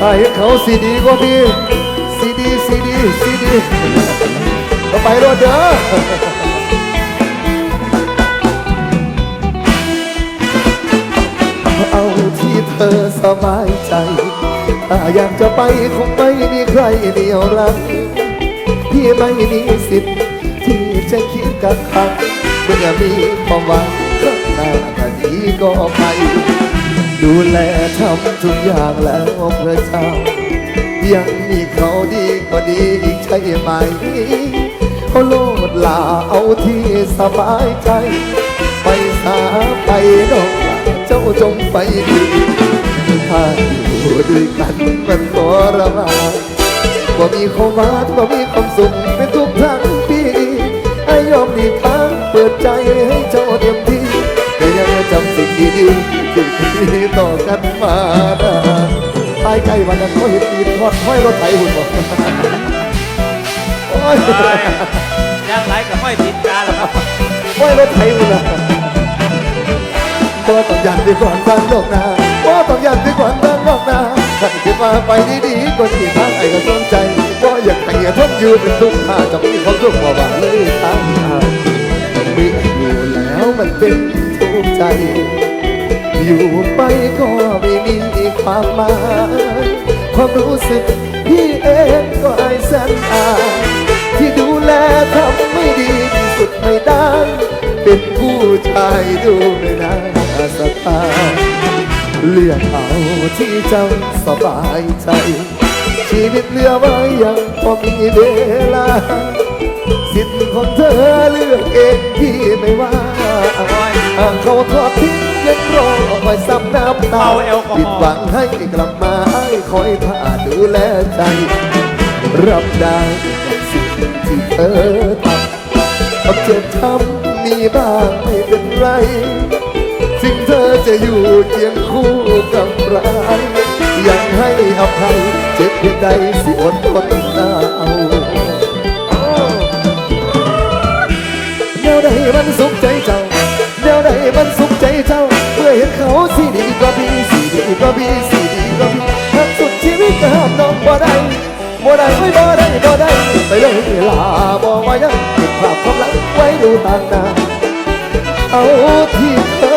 ถ้าเห็นเขาสีดีกว่าพี่สีดีสีดีสีดีก็ไปรถเด้อเอาที่เธอสบายใจถ้าอยากจะไปคงไม่มีใครเดียวรักพี่ไม่มีสิทธิ์ที่จะคิดกับใครเมื่อมีความหวังข้างหน้าก็ดีก็ไป ดูแลทำทุกอย่างแล้วพระเจ้า ยังมีเขาดีก็ดีอีกใช่ไหมเขาโลดลาเอาที่สบายใจ ไปสาไปดอกเจ้าจงไปดีถ้าอยู่ด้วยกันมันทรมานว่ามีความหวานว่ามีความ ต่อกันมาตายใกลวันนั้นเขาเห็นตีนทอดห้อยรถไถหุ่นบอกโอ้ยย่างไรกับห้อยติดกาแล้วครับห้อยรถไถหุ่นอะบ่ต้องยันดีกว่าทางนอกนาบ่ต้องยันดีกว่าทางนอกนาท่าคิดว่าไปดีๆก็ที่ทางไอ้ก็สนใจบ่อยากให้ทนอยู่เป็นทุกข์ถ้าจะมีความสุขบ่ว่าเลยทางทางมีอยู่แล้วมันเป็นทุกข์ใจ อยู่ไปก็ไม่มีความหมายความรู้สึกพี่เองก็อายแสนอายที่ดูแลทำไม่ดีที่สุดไม่ได้เป็นผู้ชายดูไม่น่าสตาเลือกเอาที่เจ้าสบายใจ ชีวิตเหลือไว้ยังพอมีเวลา สิทธิ์ของเธอเลือกเองพี่ไม่ว่าหากเขาทอดทิ้ง ยังรอคอยซ้ำน้ำตาเมาแอลกอฮอล์ผิดหวังให้กลับมาให้คอยท่าดูแลใจรับได้กับสิ่งที่เธอทำความเจ็บช้ำมีบ้างไม่เป็นไร สิ่งเธอจะอยู่เคียงคู่กับเรายังให้อภัยเจ็บเพียงใดสิอดทนเอาเดี๋ยวใดมันสุขใจเจ้าเดี๋ยวใดมันสุขใจ เจ้าเห็นเขาสีดีกว่าพี่สีดีกว่าพี่สีดีกว่าพี่ทั้งสุดชีวิตก็ห้ามน้องบ่ได้บ่ได้ไม่บ่ได้บ่ได้ไปเลยเวลาบ่ว่ายังเก็บภาพความหลังไว้ดูต่างหน้าเอาที่เธอ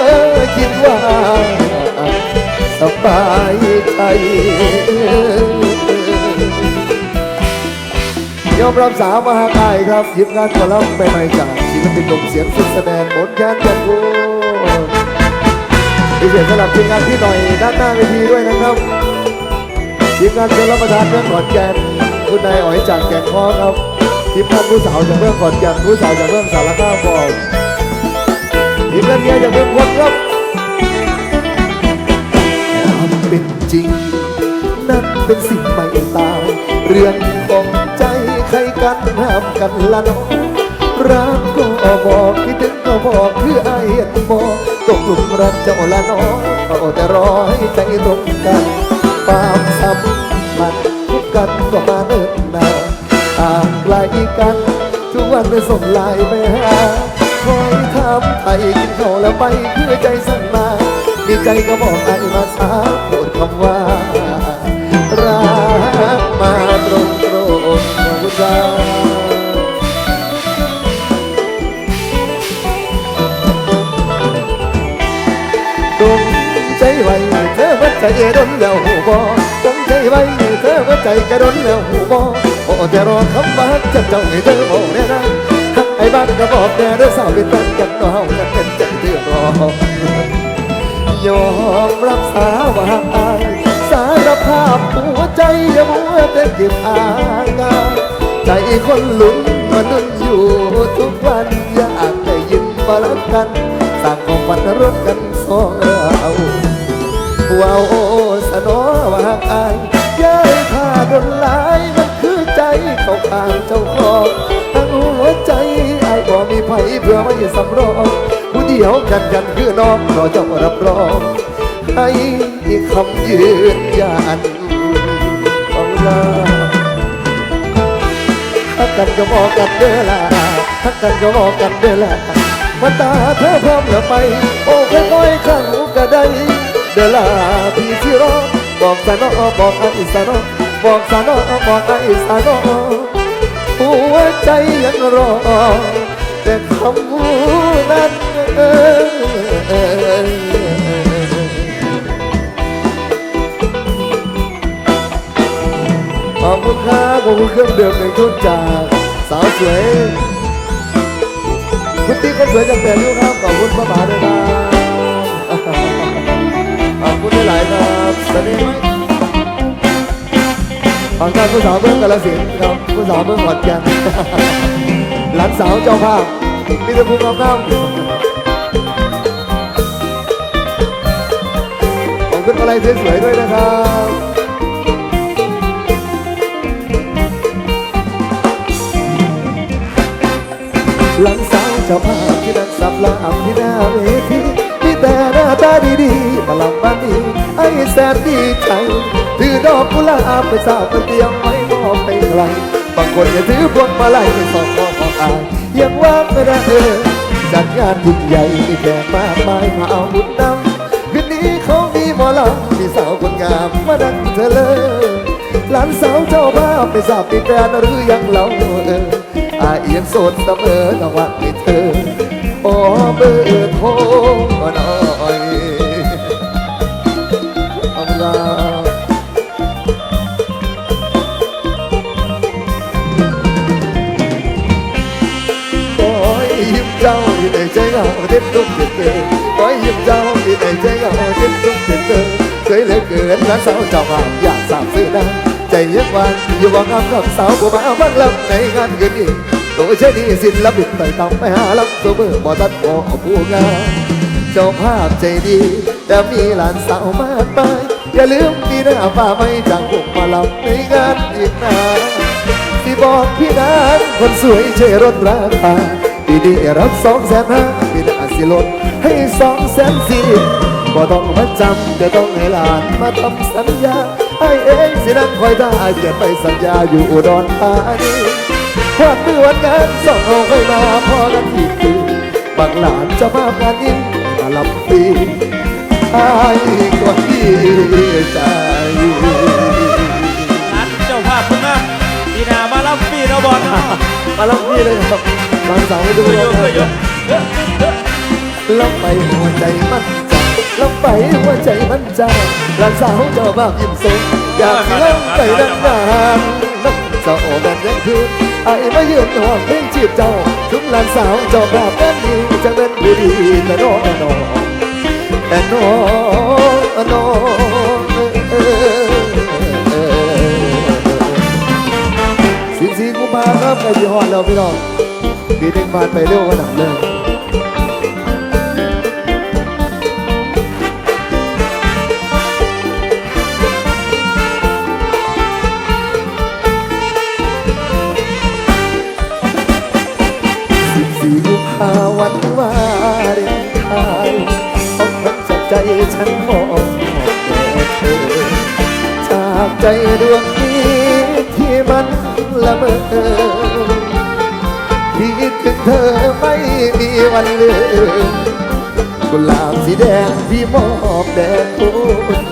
คิดว่าสบายใจยอมรับสาวมหาอายครับยิบงานกอลัมไปใหม่จากศิลปินหนุ่มเสียงสุดแสดงบนแคนแกนโก พิเศษสำหรับทีมงานพี่หน่อยด้านหน้าเวทีด้วยนะครับทีมงานเชิญรับประทานเมืองขอนแก่นคุณนายอ๋อยจากแก่นคอครับทีมงานผู้สาวจากเมืองขอนแก่นผู้สาวจากเมืองสารคามบอกทีมงานเมียจากเมืองพนครับความเป็นจริง นั่นเป็นสิ่งไม่ตายเรื่องของใจใครกันห้ามกันละน้องรักก็บอกคิดถึงก็บอกคือไอายเห็นบอก ตกหลุมรักเจ้าละน้องเอาแต่รอให้ใจตรงกันความสัมพันธ์พบกันก็มาเนิ่นนานต่างไกลกันทุกวันไปส่งไลน์ไปหาคอยถามไทยกินข้าวแล้วไปเพื่อใจสั่งมาดีใจก็บอกไอ้มาสาโปรดคำว่า ใจดนแล้วหูบอตรงใจไว้เธอว่าใจกระดนแล้วหูบอโอ้แต่รอคำว่าจะเจ้าให้เธอบอกแน่นะไอ้บ้านก็บอกแน่เด้อสาวเป็นตันกันเนาะกันเป็นใจเธอรอยอมรับสาว่าอายสารภาพหัวใจอย่ามัวแต่เก็บอาการใจคนหลุนมันนุ่นอยู่ทุกวันอยากได้ยินมารักกันสร้างของฝันรถกันสองเรา ว้าวสนอว่าอายย้ายผ้าดนลายมันคือใจเขาข้างเจ้าของทั้งหัวใจอายบ่มีไผเพื่อไม่สำรองผู้เดียวกันกันคือน้องรอเจ้ารับรองให้คำยืนยันของเราทักกันก็บอกกันเด้อล่ะทักกันก็บอกกันเด้อล่ะมาตาเธอพร้อมแล้วไป โอ้ค่อยๆข้างหูก็ได้ เดลาพี่ที่รอบอกสานอบอกไอ้สานอบอกสานอบอกไอ้สานอหัวใจยังรอ แต่คำนั้นขอบคุณครับขอบคุณเครื่องดื่มหนึ่งชุดจากสาวสวย คุณติ๊กคนสวยจากแปดริ้วครับ ขอบคุณพระบาทด้วยครับ ขอบคุณหลายครับสวัสดีไหมขอบคุณผู้สาวเมืองกาลสินครับผู้สาวเมืองขอนแก่นหลานสาวเจ้าภาพมีแต่ภูมิงามขอบคุณอะไรสวยๆด้วยนะครับหลังสาวเจ้าภาพที่นั่งสับลาบที่หน้าเวทีมี แต่หน้าตาดีๆมาลำบ้านนี้ไอ้แสนดีใจ ถือดอกกุหลาบไปสาบไปเตรียมไว้มอบไปไกลบางคนเนี่ยถือพวงมาลัยไปสอบมอบของอายยังว่างไม่ได้เออจัดงานยิ่งใหญ่มีแขกมากมายมาเอาบุญนำคืนนี้เขามีหมอลำมีสาวคนงามมาดังเธอเลยหลานสาวเจ้าบ้าไปสาบมีแฟนหรือยังเราเอออาเอียงโสดเสมอจังหวะมีเธอ โอ้เบอร์โทรมาหน่อยอาลาโอ้ยยิ้มเจ้าที่ในใจเหงาเด็ดตุ้มเด็ดเกินโอ้ยยิ้มเจ้าที่ในใจเหงาเด็ดตุ้มเด็ดเกินสวยเหลือเกินหลานสาวเจ้าบ้าวอยากสาบซื้อได้ใจเย็นวันอยู่ว่างามกับสาวผู้มาบังลำในงานเกินอีก ตัวเช่นนี้สิละบิดไปตามไปหาลำตัวเบอร์บ่ตัดขอผู้งามเจ้าภาพใจดีแต่มีหลานสาวมากมายอย่าลืมมีหน้าฟ้าไม่จากวงมาลำในงานอีกนาที่บอกพี่นางคนสวยช่วยลดราคาปีนี้รับสองแสนห้าพี่นาสิลดให้สองแสนสี่บ่ต้องมาจำจะต้องให้หลานมาทำสัญญาไอ้เองสินั้นคอยได้เขียนไปสัญญาอยู่อุดรธานี วันเมื่อวันงานสองเอาค่อยมาพอกันอีกทีบางหลานเจะมาพงานนี้มาลำปีไอ้ก็ดีใจร้านเจ้าภาพคุณงามปีหนามารับปีเราบอลเนาะมาลำปีเลยครับบางสาวดูเยแลอะเยอะเยอะลำไปหัวใจมันใจลำไปหัวใจมันใจหลานสาวเจ้าบ้ายิ้มสงอยากสิลำไปนานๆน้ำเจ้าแม่นยังคืน ไอ้มายืนหัวเพ่งจีบเจ้าถุงหลานสาวเจ้าแบบนั้นนี้จะเป็นผู้ดีแต่น้องน้องแต่น้องน้องสิบสี่กุมภาครับใกล้ที่ฮอนแล้วพี่น้องปีหนึ่งผ่านไปเร็วขนาดเลย ฉันมองแต่เธอจากใจดวงนี้ที่มันละเมอคิดถึงเธอไม่มีวันลืมกุหลาบสีแดงที่มอบแด่คุณ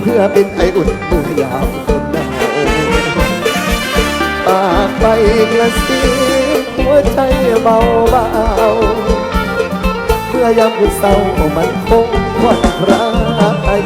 เพื่อเป็นไออุ่นเมื่อยามคนหนาวปากไปกระซิหัวใจเบาเบาเมื่อยามคุณเศร้ามันคง วันคราย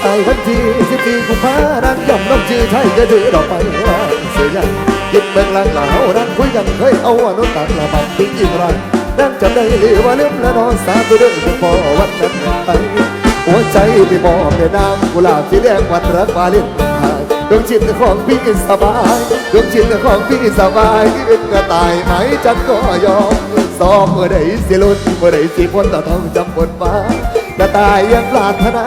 ใส่ทันทีสิบสี่กุมภานั้นย่อมน้องชื่อใช่จะถือดอกไปว่าเสียยังยิบเบิ่งหลังหลานั้นคุยกันเคยเอาอนุตักละบัดทิ้งอีกไรนั่งจำได้หรือว่าลืมและนอนสาตัวเดิมพอวันนั้นไปหัวใจที่มอบแด่นางกุหลาบสีแดงวันรักวาลนไทน์ ดวงจิตของพี่สบายดวงจิตของพี่สบายที่เป็นกระต่ายไหมจันก็ยอมซอมเมื่อใดสิลุ้นเมื่อใดสิพ้นตาทองจำบนฟ้ากระต่ายยังปรารถนา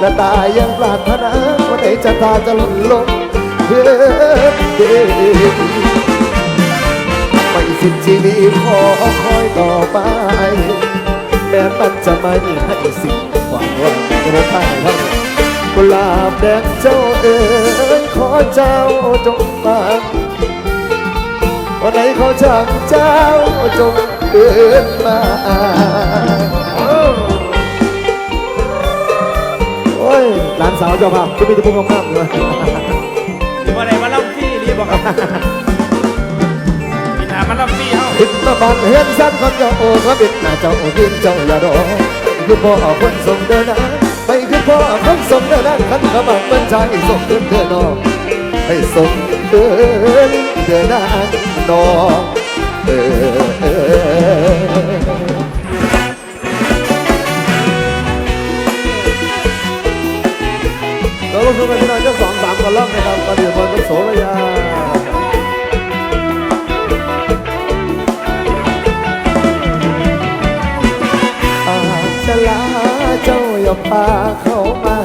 กระต่ายยังปรารถนาเมื่อใดจะตาจะหล่นลงเพื่อเดินไม่สิ้นชีวิตขอคอยต่อไปแม้มันจะไม่ให้สิ่งหวังว่าจะได้เท่ากุหลาบแดงเจ้าเอ๋ย ขอเจ้าจงฟังวันไหนขอจากเจ้าจงเดินมาโอ้ยหลานสาวเจ้าภาพก็มีแต่พวกงามเลยว่าไหนมารับฟรีรีบอกครับปีหนามารับฟรีเฮาขึ้นมาบานเฮือนสั้นคนเจ้าโอ้ก็บิดหน้าเจ้าบินเจ้าอย่าดอคือพ่อคนส่งเดินนะไปคือพ่อคนส่งเดินนะขันขมังมันใจส่งเดินเดินนอ ให้ส่งเดินเดินนานอเออเออเราลงทุนกันที่เราจะสองสามกันล่องนะครับกระเดียบอลเป็โสระยาอาจจะลาเจ้าอย่าพาเขามา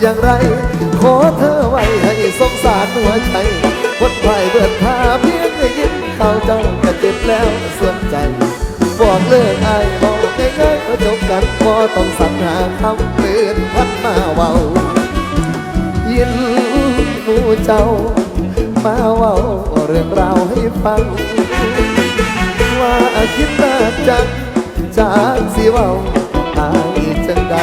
อย่างไร ขอเธอไว้ให้สงสารหัวใจคนไผ่เบิดพาเพียงได้ยินข่าวเจ้าก็เจ็บแล้วส่วนใจ บอกเลิกไอายบอกง่ายๆก็จบกันพอต้องสรรหาคำเปลี่ยนพัดมาเว้ายินหูเจ้า มาเว้าเรื่องราวให้ฟัง ว่าคิดน่าจังจากสิเว้าอายจังใด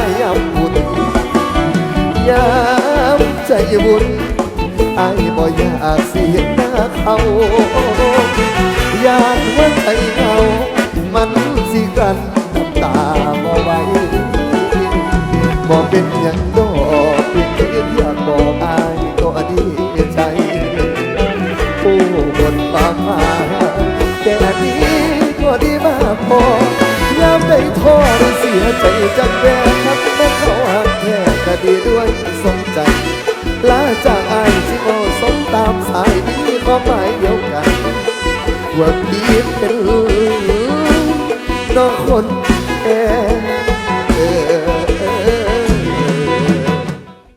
ายามบุญยามใจบุญอายบ่อยากเสียหน้าเขาอยากว่าใจเหงามันสิกันน้ำตาบ่ไหวบ่เป็นอย่างดอกเพียงแค่อยากบอกอายก็ดีใจผู้บนปากมาแต่นี้ก็ดีมากพอ ยามได้ท้อได้เสียใจจากแม่ครับแม่เขาหักแท้ก็ดีด้วยสมใจลาจากอายที่โมสมตามสายมีความหมายเดียวกันว่าพี่เป็นน้องคน